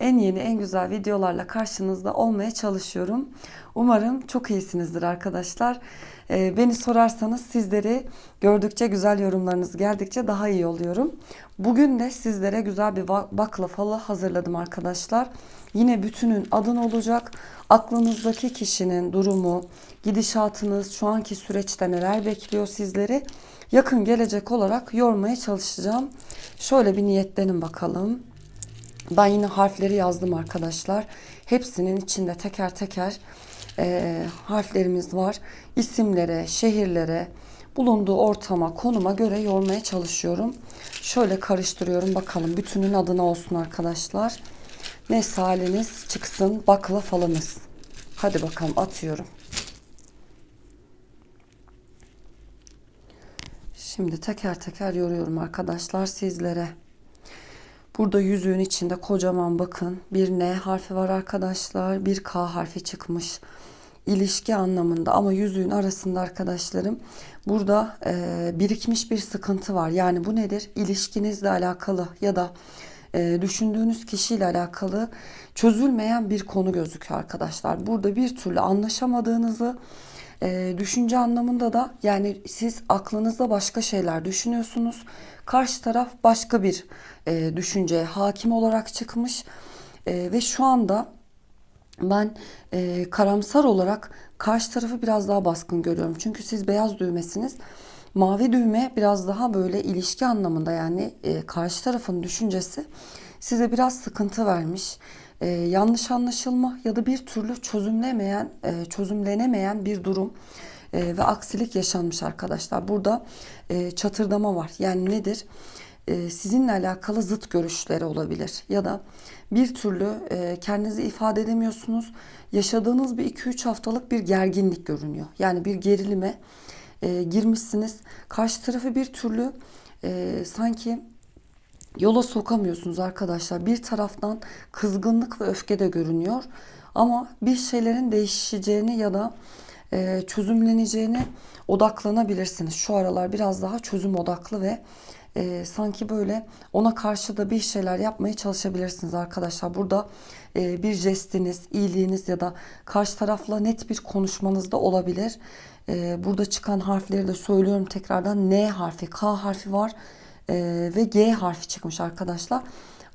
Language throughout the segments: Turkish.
en yeni en güzel videolarla karşınızda olmaya çalışıyorum. Umarım çok iyisinizdir arkadaşlar. Ee, beni sorarsanız sizleri gördükçe güzel yorumlarınız geldikçe daha iyi oluyorum. Bugün de sizlere güzel bir va- baklavalı hazırladım arkadaşlar. Yine bütünün adın olacak. Aklınızdaki kişinin durumu, gidişatınız, şu anki süreçte neler bekliyor sizleri yakın gelecek olarak yormaya çalışacağım. Şöyle bir niyetlenin bakalım. Ben yine harfleri yazdım arkadaşlar. Hepsinin içinde teker teker e, harflerimiz var. İsimlere, şehirlere, bulunduğu ortama, konuma göre yormaya çalışıyorum. Şöyle karıştırıyorum bakalım. Bütünün adına olsun arkadaşlar. Neyse haliniz çıksın bakla falınız. Hadi bakalım atıyorum. Şimdi teker teker yoruyorum arkadaşlar sizlere. Burada yüzüğün içinde kocaman bakın bir N harfi var arkadaşlar. Bir K harfi çıkmış. İlişki anlamında ama yüzüğün arasında arkadaşlarım burada e, birikmiş bir sıkıntı var. Yani bu nedir? İlişkinizle alakalı ya da e, düşündüğünüz kişiyle alakalı çözülmeyen bir konu gözüküyor arkadaşlar. Burada bir türlü anlaşamadığınızı e, düşünce anlamında da yani siz aklınızda başka şeyler düşünüyorsunuz. Karşı taraf başka bir e, düşünceye hakim olarak çıkmış E, ve şu anda ben e, karamsar olarak karşı tarafı biraz daha baskın görüyorum. Çünkü siz beyaz düğmesiniz. Mavi düğme biraz daha böyle ilişki anlamında yani e, karşı tarafın düşüncesi size biraz sıkıntı vermiş. E, yanlış anlaşılma ya da bir türlü çözümlemeyen, e, çözümlenemeyen bir durum e, ve aksilik yaşanmış arkadaşlar. Burada e, çatırdama var. Yani nedir? E, sizinle alakalı zıt görüşleri olabilir ya da bir türlü e, kendinizi ifade edemiyorsunuz. Yaşadığınız bir 2-3 haftalık bir gerginlik görünüyor. Yani bir gerilime e, girmişsiniz. Karşı tarafı bir türlü e, sanki yola sokamıyorsunuz arkadaşlar. Bir taraftan kızgınlık ve öfke de görünüyor. Ama bir şeylerin değişeceğini ya da e, çözümleneceğine odaklanabilirsiniz. Şu aralar biraz daha çözüm odaklı ve e, sanki böyle ona karşı da bir şeyler yapmaya çalışabilirsiniz arkadaşlar. Burada e, bir jestiniz, iyiliğiniz ya da karşı tarafla net bir konuşmanız da olabilir. E, burada çıkan harfleri de söylüyorum tekrardan. N harfi, K harfi var e, ve G harfi çıkmış arkadaşlar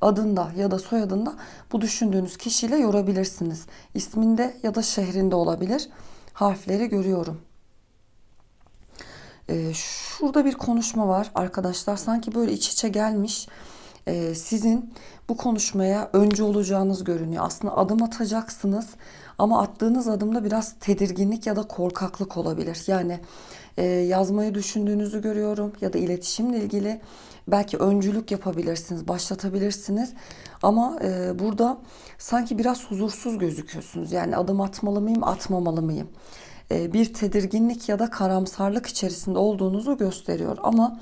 adında ya da soyadında bu düşündüğünüz kişiyle yorabilirsiniz. İsminde ya da şehrinde olabilir. Harfleri görüyorum. Ee, şurada bir konuşma var arkadaşlar. Sanki böyle iç içe gelmiş. Ee, sizin bu konuşmaya önce olacağınız görünüyor. Aslında adım atacaksınız ama attığınız adımda biraz tedirginlik ya da korkaklık olabilir. Yani e, yazmayı düşündüğünüzü görüyorum ya da iletişimle ilgili belki öncülük yapabilirsiniz, başlatabilirsiniz. Ama e, burada sanki biraz huzursuz gözüküyorsunuz. Yani adım atmalı mıyım, atmamalı mıyım? E, bir tedirginlik ya da karamsarlık içerisinde olduğunuzu gösteriyor. Ama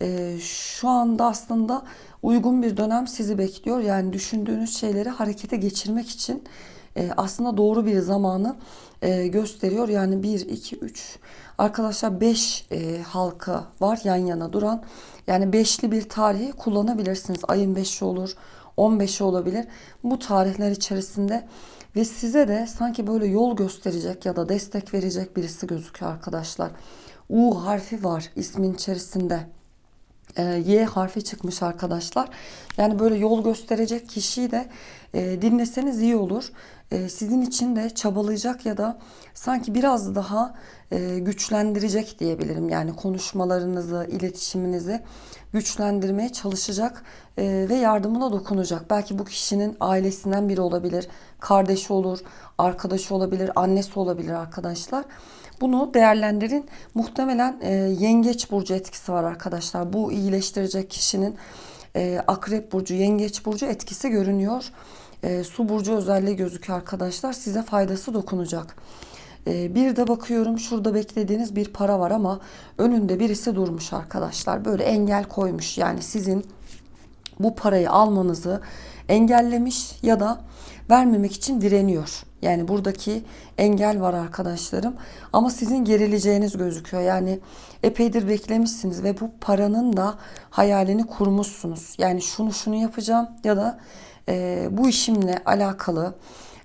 e, şu anda aslında uygun bir dönem sizi bekliyor. Yani düşündüğünüz şeyleri harekete geçirmek için e, aslında doğru bir zamanı e, gösteriyor. Yani 1, 2, 3 arkadaşlar 5 e, halka var yan yana duran. Yani beşli bir tarihi kullanabilirsiniz. Ayın 5'i olur, 15'i olabilir. Bu tarihler içerisinde ve size de sanki böyle yol gösterecek ya da destek verecek birisi gözüküyor arkadaşlar. U harfi var ismin içerisinde. E, y harfi çıkmış arkadaşlar. Yani böyle yol gösterecek kişiyi de e, dinleseniz iyi olur. E, sizin için de çabalayacak ya da sanki biraz daha e, güçlendirecek diyebilirim. Yani konuşmalarınızı, iletişiminizi güçlendirmeye çalışacak e, ve yardımına dokunacak. Belki bu kişinin ailesinden biri olabilir, kardeşi olur, arkadaşı olabilir, annesi olabilir arkadaşlar. Bunu değerlendirin. Muhtemelen e, yengeç burcu etkisi var arkadaşlar. Bu iyileştirecek kişinin akrep burcu, yengeç burcu etkisi görünüyor. E, su burcu özelliği gözüküyor arkadaşlar. Size faydası dokunacak. E, bir de bakıyorum şurada beklediğiniz bir para var ama önünde birisi durmuş arkadaşlar. Böyle engel koymuş. Yani sizin bu parayı almanızı engellemiş ya da vermemek için direniyor. Yani buradaki engel var arkadaşlarım. Ama sizin gerileceğiniz gözüküyor. Yani epeydir beklemişsiniz ve bu paranın da hayalini kurmuşsunuz. Yani şunu şunu yapacağım ya da e, bu işimle alakalı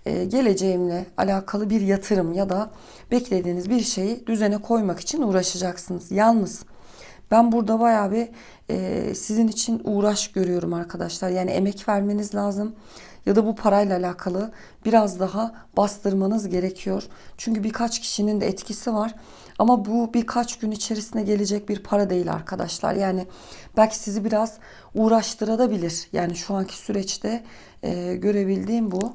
e, geleceğimle alakalı bir yatırım ya da beklediğiniz bir şeyi düzene koymak için uğraşacaksınız. Yalnız ben burada bayağı bir e, sizin için uğraş görüyorum arkadaşlar. Yani emek vermeniz lazım ya da bu parayla alakalı biraz daha bastırmanız gerekiyor. Çünkü birkaç kişinin de etkisi var. Ama bu birkaç gün içerisinde gelecek bir para değil arkadaşlar. Yani belki sizi biraz uğraştırabilir. Yani şu anki süreçte e, görebildiğim bu.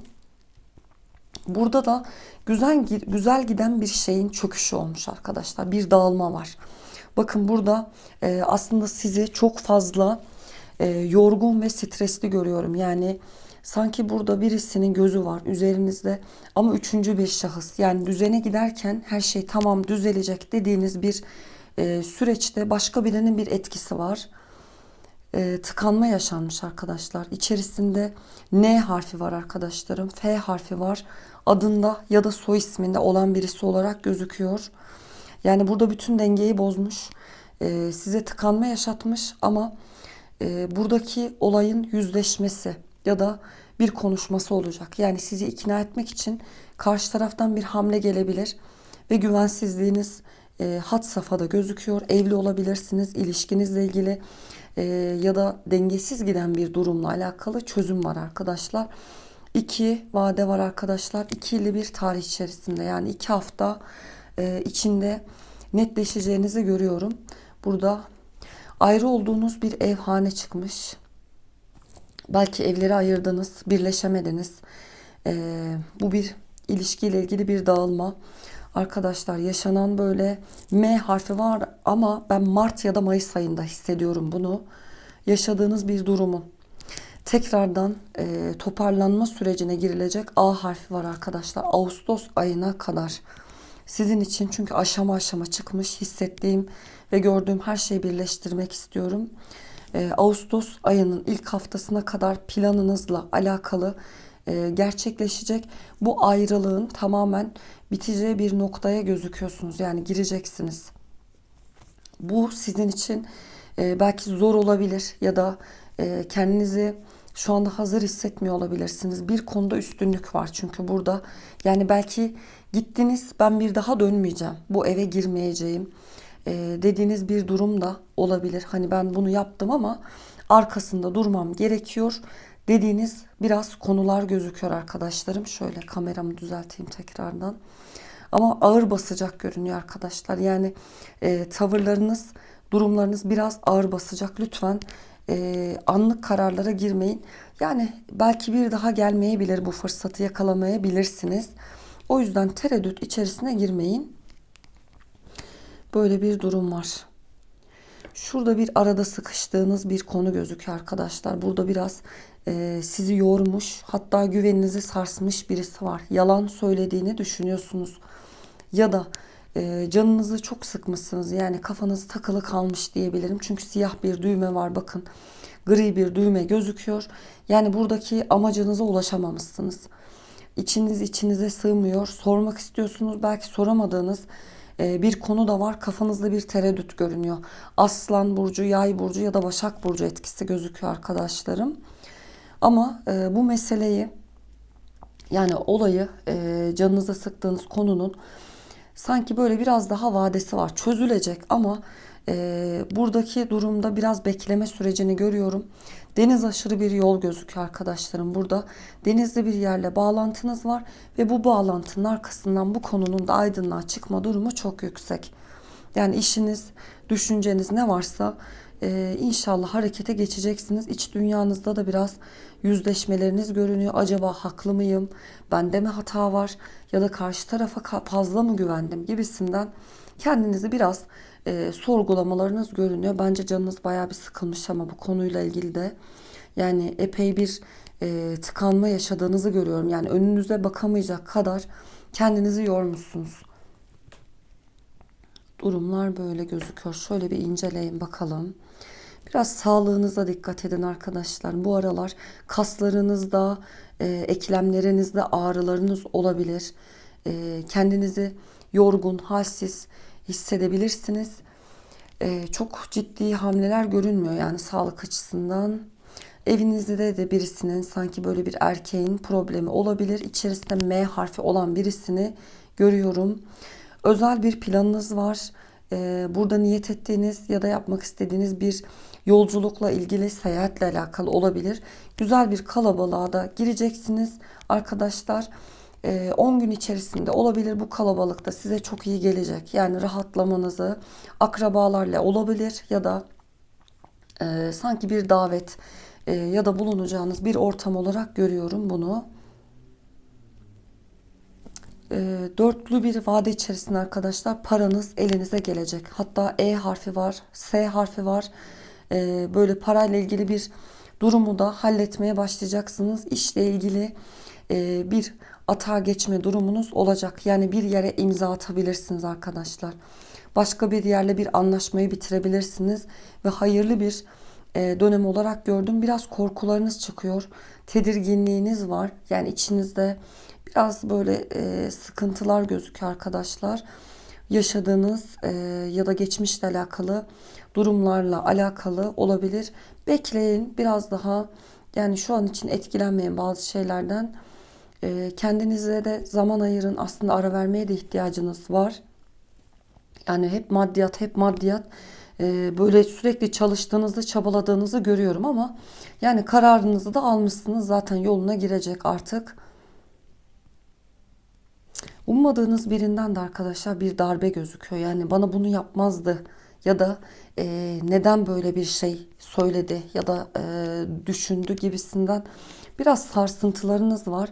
Burada da güzel güzel giden bir şeyin çöküşü olmuş arkadaşlar. Bir dağılma var. Bakın burada e, aslında sizi çok fazla e, yorgun ve stresli görüyorum. Yani sanki burada birisinin gözü var üzerinizde ama üçüncü bir şahıs. Yani düzene giderken her şey tamam düzelecek dediğiniz bir e, süreçte başka birinin bir etkisi var. E, tıkanma yaşanmış arkadaşlar. İçerisinde N harfi var arkadaşlarım. F harfi var. Adında ya da soy isminde olan birisi olarak gözüküyor. Yani burada bütün dengeyi bozmuş. E, size tıkanma yaşatmış ama e, buradaki olayın yüzleşmesi ya da bir konuşması olacak. Yani sizi ikna etmek için karşı taraftan bir hamle gelebilir ve güvensizliğiniz e, hat safhada gözüküyor. Evli olabilirsiniz, ilişkinizle ilgili e, ya da dengesiz giden bir durumla alakalı çözüm var arkadaşlar. İki vade var arkadaşlar. İkili bir tarih içerisinde yani iki hafta e, içinde netleşeceğinizi görüyorum. Burada ayrı olduğunuz bir evhane çıkmış. Belki evleri ayırdınız, birleşemediniz. Ee, bu bir ilişkiyle ilgili bir dağılma. Arkadaşlar yaşanan böyle M harfi var ama ben Mart ya da Mayıs ayında hissediyorum bunu. Yaşadığınız bir durumun tekrardan e, toparlanma sürecine girilecek A harfi var arkadaşlar. Ağustos ayına kadar sizin için çünkü aşama aşama çıkmış hissettiğim ve gördüğüm her şeyi birleştirmek istiyorum. Ee, Ağustos ayının ilk haftasına kadar planınızla alakalı e, gerçekleşecek bu ayrılığın tamamen biteceği bir noktaya gözüküyorsunuz. Yani gireceksiniz. Bu sizin için e, belki zor olabilir ya da e, kendinizi şu anda hazır hissetmiyor olabilirsiniz. Bir konuda üstünlük var çünkü burada. Yani belki gittiniz ben bir daha dönmeyeceğim. Bu eve girmeyeceğim dediğiniz bir durum da olabilir. Hani ben bunu yaptım ama arkasında durmam gerekiyor dediğiniz biraz konular gözüküyor arkadaşlarım. Şöyle kameramı düzelteyim tekrardan. Ama ağır basacak görünüyor arkadaşlar. Yani e, tavırlarınız, durumlarınız biraz ağır basacak. Lütfen e, anlık kararlara girmeyin. Yani belki bir daha gelmeyebilir bu fırsatı yakalamayabilirsiniz. O yüzden tereddüt içerisine girmeyin. Böyle bir durum var. Şurada bir arada sıkıştığınız bir konu gözüküyor arkadaşlar. Burada biraz e, sizi yormuş hatta güveninizi sarsmış birisi var. Yalan söylediğini düşünüyorsunuz. Ya da e, canınızı çok sıkmışsınız. Yani kafanız takılı kalmış diyebilirim. Çünkü siyah bir düğme var bakın. Gri bir düğme gözüküyor. Yani buradaki amacınıza ulaşamamışsınız. İçiniz içinize sığmıyor. Sormak istiyorsunuz. Belki soramadığınız bir konu da var. Kafanızda bir tereddüt görünüyor. Aslan burcu, yay burcu ya da başak burcu etkisi gözüküyor arkadaşlarım. Ama e, bu meseleyi yani olayı e, canınıza sıktığınız konunun sanki böyle biraz daha vadesi var. Çözülecek ama e, buradaki durumda biraz bekleme sürecini görüyorum. Deniz aşırı bir yol gözüküyor arkadaşlarım burada. Denizli bir yerle bağlantınız var ve bu bağlantının arkasından bu konunun da aydınlığa çıkma durumu çok yüksek. Yani işiniz, düşünceniz ne varsa e, inşallah harekete geçeceksiniz. İç dünyanızda da biraz yüzleşmeleriniz görünüyor. Acaba haklı mıyım? Bende mi hata var? Ya da karşı tarafa fazla mı güvendim gibisinden kendinizi biraz e, sorgulamalarınız görünüyor. Bence canınız bayağı bir sıkılmış ama bu konuyla ilgili de yani epey bir e, tıkanma yaşadığınızı görüyorum. Yani önünüze bakamayacak kadar kendinizi yormuşsunuz. Durumlar böyle gözüküyor. Şöyle bir inceleyin bakalım. Biraz sağlığınıza dikkat edin arkadaşlar. Bu aralar kaslarınızda, e, eklemlerinizde ağrılarınız olabilir. E, kendinizi yorgun, halsiz hissedebilirsiniz. E, çok ciddi hamleler görünmüyor yani sağlık açısından. Evinizde de birisinin sanki böyle bir erkeğin problemi olabilir. İçerisinde M harfi olan birisini görüyorum. Özel bir planınız var. Ee, burada niyet ettiğiniz ya da yapmak istediğiniz bir yolculukla ilgili seyahatle alakalı olabilir. Güzel bir kalabalığa da gireceksiniz arkadaşlar. Ee, 10 gün içerisinde olabilir bu kalabalıkta size çok iyi gelecek. Yani rahatlamanızı akrabalarla olabilir ya da e, sanki bir davet e, ya da bulunacağınız bir ortam olarak görüyorum bunu. E, dörtlü bir vade içerisinde arkadaşlar paranız elinize gelecek. Hatta E harfi var, S harfi var. E, böyle parayla ilgili bir durumu da halletmeye başlayacaksınız. İşle ilgili e, bir atağa geçme durumunuz olacak. Yani bir yere imza atabilirsiniz arkadaşlar. Başka bir yerle bir anlaşmayı bitirebilirsiniz ve hayırlı bir e, dönem olarak gördüm. Biraz korkularınız çıkıyor. Tedirginliğiniz var. Yani içinizde biraz böyle e, sıkıntılar gözüküyor arkadaşlar. Yaşadığınız e, ya da geçmişle alakalı durumlarla alakalı olabilir. Bekleyin biraz daha yani şu an için etkilenmeyin bazı şeylerden. Kendinize de zaman ayırın. Aslında ara vermeye de ihtiyacınız var. Yani hep maddiyat, hep maddiyat. Ee, böyle sürekli çalıştığınızda çabaladığınızı görüyorum ama yani kararınızı da almışsınız zaten yoluna girecek artık. Ummadığınız birinden de arkadaşlar bir darbe gözüküyor. Yani bana bunu yapmazdı ya da e, neden böyle bir şey söyledi ya da e, düşündü gibisinden biraz sarsıntılarınız var.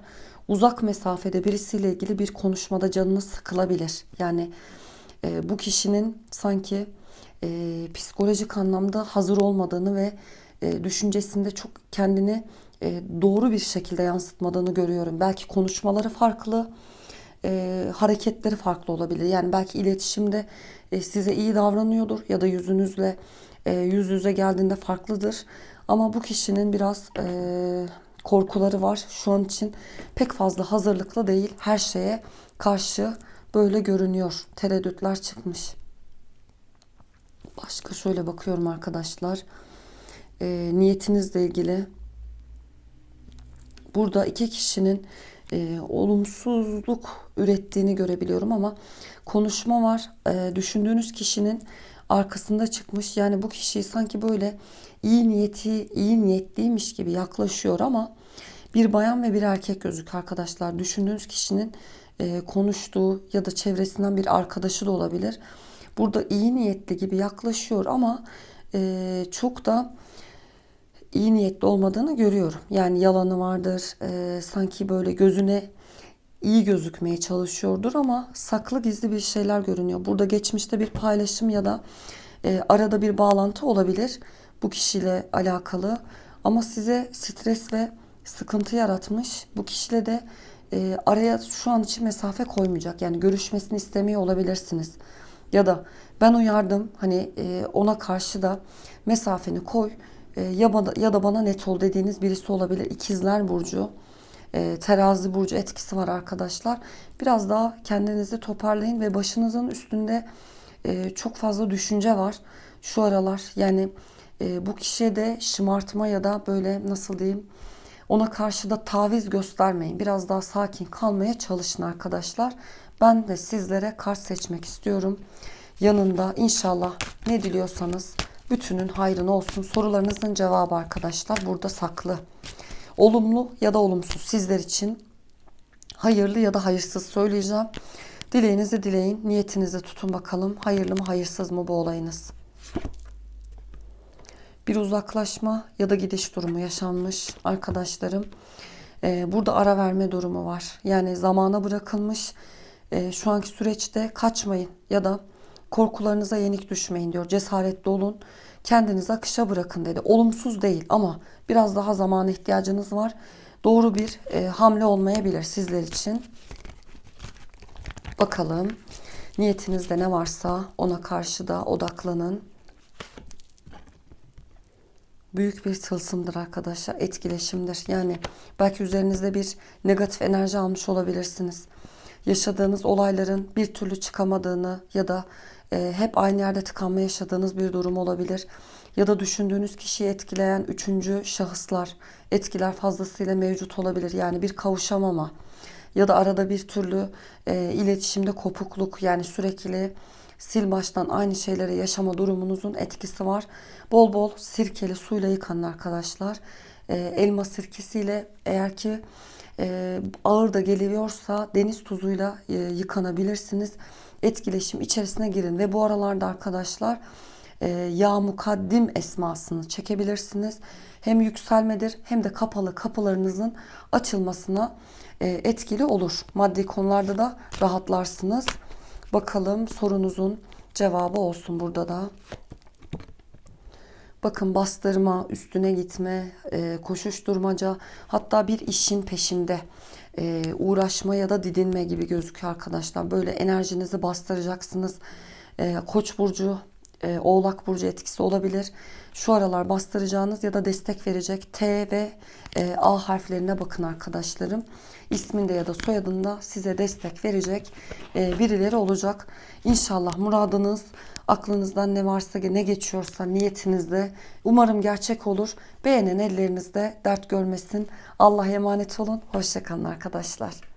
Uzak mesafede birisiyle ilgili bir konuşmada canınız sıkılabilir. Yani e, bu kişinin sanki e, psikolojik anlamda hazır olmadığını ve e, düşüncesinde çok kendini e, doğru bir şekilde yansıtmadığını görüyorum. Belki konuşmaları farklı, e, hareketleri farklı olabilir. Yani belki iletişimde e, size iyi davranıyordur ya da yüzünüzle e, yüz yüze geldiğinde farklıdır. Ama bu kişinin biraz e, korkuları var. Şu an için pek fazla hazırlıklı değil. Her şeye karşı böyle görünüyor. Tereddütler çıkmış. Başka şöyle bakıyorum arkadaşlar. E, niyetinizle ilgili. Burada iki kişinin e, olumsuzluk ürettiğini görebiliyorum ama konuşma var. E, düşündüğünüz kişinin arkasında çıkmış. Yani bu kişiyi sanki böyle iyi niyeti, iyi niyetliymiş gibi yaklaşıyor ama bir bayan ve bir erkek gözük arkadaşlar. Düşündüğünüz kişinin e, konuştuğu ya da çevresinden bir arkadaşı da olabilir. Burada iyi niyetli gibi yaklaşıyor ama e, çok da iyi niyetli olmadığını görüyorum. Yani yalanı vardır. E, sanki böyle gözüne iyi gözükmeye çalışıyordur ama saklı gizli bir şeyler görünüyor. Burada geçmişte bir paylaşım ya da e, arada bir bağlantı olabilir bu kişiyle alakalı. Ama size stres ve sıkıntı yaratmış. Bu kişiyle de e, araya şu an için mesafe koymayacak. Yani görüşmesini istemiyor olabilirsiniz. Ya da ben uyardım hani e, ona karşı da mesafeni koy e, ya, bana, ya da bana net ol dediğiniz birisi olabilir. İkizler Burcu, e, terazi burcu etkisi var arkadaşlar. Biraz daha kendinizi toparlayın ve başınızın üstünde e, çok fazla düşünce var şu aralar. Yani e, bu kişiye de şımartma ya da böyle nasıl diyeyim ona karşı da taviz göstermeyin. Biraz daha sakin kalmaya çalışın arkadaşlar. Ben de sizlere kart seçmek istiyorum. Yanında inşallah ne diliyorsanız bütünün hayrına olsun. Sorularınızın cevabı arkadaşlar burada saklı. Olumlu ya da olumsuz sizler için hayırlı ya da hayırsız söyleyeceğim. Dileğinizi dileyin, niyetinizi tutun bakalım. Hayırlı mı hayırsız mı bu olayınız? Bir uzaklaşma ya da gidiş durumu yaşanmış arkadaşlarım. Ee, burada ara verme durumu var. Yani zamana bırakılmış. Ee, şu anki süreçte kaçmayın ya da korkularınıza yenik düşmeyin diyor. Cesaretli olun. Kendinizi akışa bırakın dedi. Olumsuz değil ama biraz daha zamana ihtiyacınız var. doğru bir e, hamle olmayabilir sizler için. Bakalım niyetinizde ne varsa ona karşı da odaklanın. Büyük bir tılsımdır arkadaşlar. Etkileşimdir. Yani belki üzerinizde bir negatif enerji almış olabilirsiniz. Yaşadığınız olayların bir türlü çıkamadığını ya da hep aynı yerde tıkanma yaşadığınız bir durum olabilir. Ya da düşündüğünüz kişiyi etkileyen üçüncü şahıslar, etkiler fazlasıyla mevcut olabilir. Yani bir kavuşamama ya da arada bir türlü e, iletişimde kopukluk yani sürekli sil baştan aynı şeyleri yaşama durumunuzun etkisi var. Bol bol sirkeli suyla yıkanın arkadaşlar. E, elma sirkesiyle eğer ki e, ağır da geliyorsa deniz tuzuyla e, yıkanabilirsiniz. Etkileşim içerisine girin ve bu aralarda arkadaşlar e, ya mukaddim esmasını çekebilirsiniz. Hem yükselmedir hem de kapalı kapılarınızın açılmasına e, etkili olur. Maddi konularda da rahatlarsınız. Bakalım sorunuzun cevabı olsun burada da. Bakın bastırma, üstüne gitme, e, koşuşturmaca, hatta bir işin peşinde e, uğraşma ya da didinme gibi gözüküyor arkadaşlar. Böyle enerjinizi bastıracaksınız. E, Koç burcu, e, Oğlak burcu etkisi olabilir. Şu aralar bastıracağınız ya da destek verecek T ve e, A harflerine bakın arkadaşlarım. İsminde ya da soyadında size destek verecek e, birileri olacak. İnşallah muradınız aklınızdan ne varsa ne geçiyorsa niyetinizde umarım gerçek olur. Beğenen ellerinizde dert görmesin. Allah'a emanet olun. Hoşçakalın arkadaşlar.